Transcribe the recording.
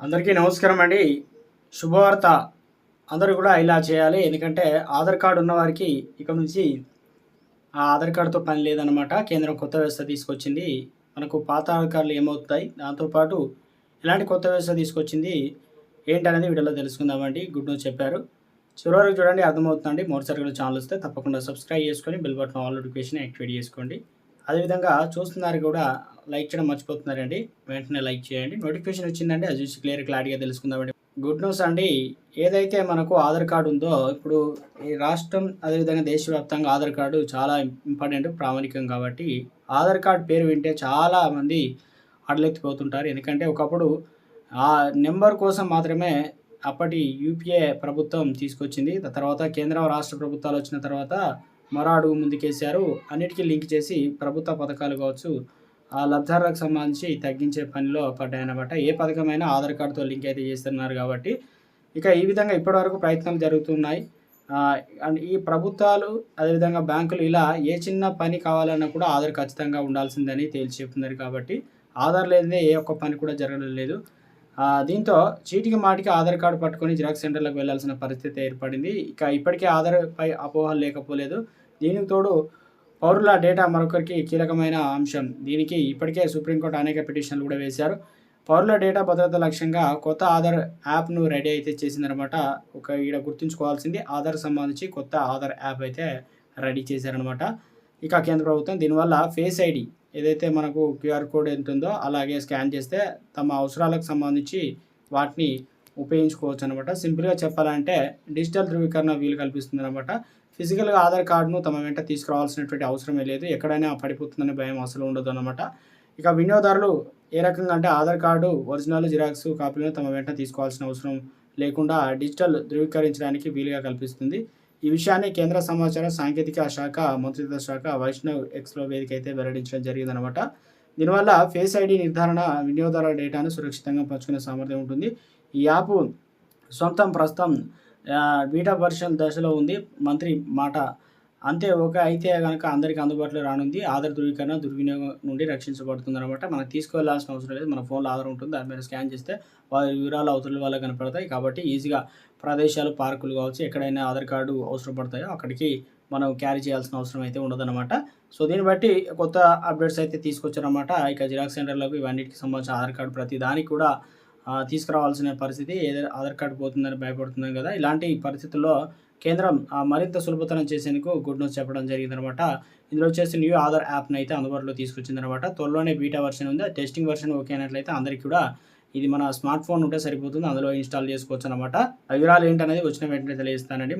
అందరికీ నమస్కారం అండి. శుభవార్త. అందరూ కూడా ఇలా చేయాలి. ఎందుకంటే ఆధార్ కార్డు ఉన్నవారికి ఇక నుంచి ఆ ఆధార్ కార్డుతో పని లేదనమాట కేంద్రం కొత్త వ్యవస్థ తీసుకొచ్చింది. మనకు పాత ఆధార్ కార్డులు ఏమవుతాయి? దాంతోపాటు ఎలాంటి కొత్త వ్యవస్థ తీసుకొచ్చింది? ఏంటనేది వీడియోలో తెలుసుకుందామండి. గుడ్ న్యూస్ చెప్పారు. చివరి వరకు చూడండి అర్థమవుతుందండి. మరోసారి ఛానల్ వస్తే తప్పకుండా సబ్స్క్రైబ్ చేసుకొని bell button all notification activate చేసుకోండి. అదేవిధంగా చూస్తున్నారు కూడా లైక్ చేయడం మర్చిపోతున్నారండి. వెంటనే లైక్ చేయండి. నోటిఫికేషన్ వచ్చిందండి. అది చూసి క్లియర్ క్లారిటీగా తెలుసుకుందామండి. గుడ్ న్యూస్ అండి. ఏదైతే మనకు ఆధార్ కార్డు ఉందో ఇప్పుడు ఈ రాష్ట్రం అదేవిధంగా దేశవ్యాప్తంగా ఆధార్ కార్డు చాలా ఇంపార్టెంట్ ప్రామాణికం కాబట్టి ఆధార్ కార్డు పేరు వింటే చాలా మంది అడలెత్తిపోతుంటారు. ఎందుకంటే ఒకప్పుడు ఆ నెంబర్ కోసం మాత్రమే అప్పటి యూపీఏ ప్రభుత్వం తీసుకొచ్చింది. తర్వాత కేంద్ర రాష్ట్ర ప్రభుత్వాలు వచ్చిన తర్వాత మరో అడుగు ముందుకేశారు. అన్నిటికీ లింక్ చేసి ప్రభుత్వ పథకాలు కావచ్చు ఆ లబ్ధారులకు సంబంధించి తగ్గించే పనిలో పడ్డాయన్నమాట ఏ పథకమైనా ఆధార్ కార్డుతో లింక్ అయితే చేస్తున్నారు కాబట్టి. ఇక ఈ విధంగా ఇప్పటివరకు ప్రయత్నాలు జరుగుతున్నాయి. అండ్ ఈ ప్రభుత్వాలు అదేవిధంగా బ్యాంకులు ఇలా ఏ చిన్న పని కావాలన్నా కూడా ఆధార్ ఖచ్చితంగా ఉండాల్సిందని తేల్చి చెప్తున్నారు కాబట్టి ఆధార్ లేదే ఏ ఒక్క పని కూడా జరగడం లేదు. దీంతో చీటికి మాటికి ఆధార్ కార్డు పట్టుకొని జిరాక్స్ సెంటర్లకు వెళ్ళాల్సిన పరిస్థితి ఏర్పడింది. ఇక ఇప్పటికే ఆధార్ పై అపోహలు లేకపోలేదు. దీనికి తోడు పౌరుల డేటా మరొకరికి కీలకమైన అంశం. దీనికి ఇప్పటికే సుప్రీంకోర్టు అనేక పిటిషన్లు కూడా వేశారు. పౌరుల డేటా భద్రత లక్ష్యంగా కొత్త ఆధార్ యాప్ను రెడీ అయితే చేసిందనమాట. ఒక ఈడ గుర్తుంచుకోవాల్సింది ఆధార్ సంబంధించి కొత్త ఆధార్ యాప్ అయితే రెడీ చేశారనమాట. ఇక కేంద్ర ప్రభుత్వం దీనివల్ల ఫేస్ ఐడి ఏదైతే మనకు క్యూఆర్ కోడ్ ఎంత ఉందో అలాగే స్కాన్ చేస్తే తమ అవసరాలకు సంబంధించి వాటిని ఉపయోగించుకోవచ్చు అనమాట సింపుల్గా చెప్పాలంటే డిజిటల్ ధృవీకరణ వీలు కల్పిస్తుంది అనమాట ఫిజికల్గా ఆధార్ కార్డును తమ వెంట తీసుకురావాల్సినటువంటి అవసరమే లేదు. ఎక్కడైనా పడిపోతుందనే భయం అసలు ఉండదు అనమాట ఇక వినియోగదారులు ఏ రకంగా అంటే ఆధార్ కార్డు ఒరిజినల్ జిరాక్స్ కాపీలను తమ వెంట తీసుకోవాల్సిన అవసరం లేకుండా డిజిటల్ ధృవీకరించడానికి వీలుగా కల్పిస్తుంది. ఈ విషయాన్ని కేంద్ర సమాచార సాంకేతిక శాఖ మంత్రిత్వ శాఖ వైష్ణవ్ ఎక్స్లో వేదిక అయితే వెల్లడించడం జరిగిందనమాట. దీనివల్ల ఫేస్ ఐడి నిర్ధారణ వినియోగదారుల డేటాను సురక్షితంగా పంచుకునే సామర్థ్యం ఉంటుంది. ఈ యాప్ సొంతం ప్రస్తుతం బీటా వర్షన్ దశలో ఉంది. మంత్రి మాట అంతే ఒక అయితే కనుక అందరికీ అందుబాటులో రానుంది. ఆధార్ ధృవీకరణ దుర్వినియోగం నుండి రక్షించబడుతుంది అనమాట మనం తీసుకోవాల్సిన అవసరం లేదు. మన ఫోన్లో ఆధార్ ఉంటుంది. దాని మీద స్కాన్ చేస్తే వారి వివరాలు అవతల వల్ల కనపడతాయి. కాబట్టి ఈజీగా ప్రదేశాలు పార్కులు కావచ్చు ఎక్కడైనా ఆధార్ కార్డు అవసరం పడతాయో అక్కడికి మనం క్యారీ చేయాల్సిన అవసరం అయితే ఉండదన్నమాట. సో దీన్ని బట్టి కొత్త అప్డేట్స్ అయితే తీసుకొచ్చారన్నమాట. ఇక జిరాక్స్ సెంటర్లకు ఇవన్నిటికి సంబంధించిన ఆధార్ కార్డు ప్రతి దానికి కూడా తీసుకురావాల్సిన పరిస్థితి. ఏదైనా ఆధార్ కార్డు పోతుందని భయపడుతున్నాం కదా. ఇలాంటి పరిస్థితుల్లో కేంద్రం మరింత సులభతరం చేసేందుకు గుడ్ న్యూస్ చెప్పడం జరిగిందనమాట. ఇందులో వచ్చేసి న్యూ ఆధార్ యాప్ని అయితే అందుబాటులో తీసుకొచ్చిందనమాట. త్వరలోనే బీటా వర్షన్ ఉంది. టెస్టింగ్ వర్షన్ ఓకే అయినట్లయితే అందరికీ కూడా ఇది మన స్మార్ట్ ఫోన్ ఉంటే సరిపోతుంది. అందులో ఇన్స్టాల్ చేసుకోవచ్చు అనమాట వివరాలు ఏంటనేది వచ్చిన వెంటనే తెలియజేస్తానండి.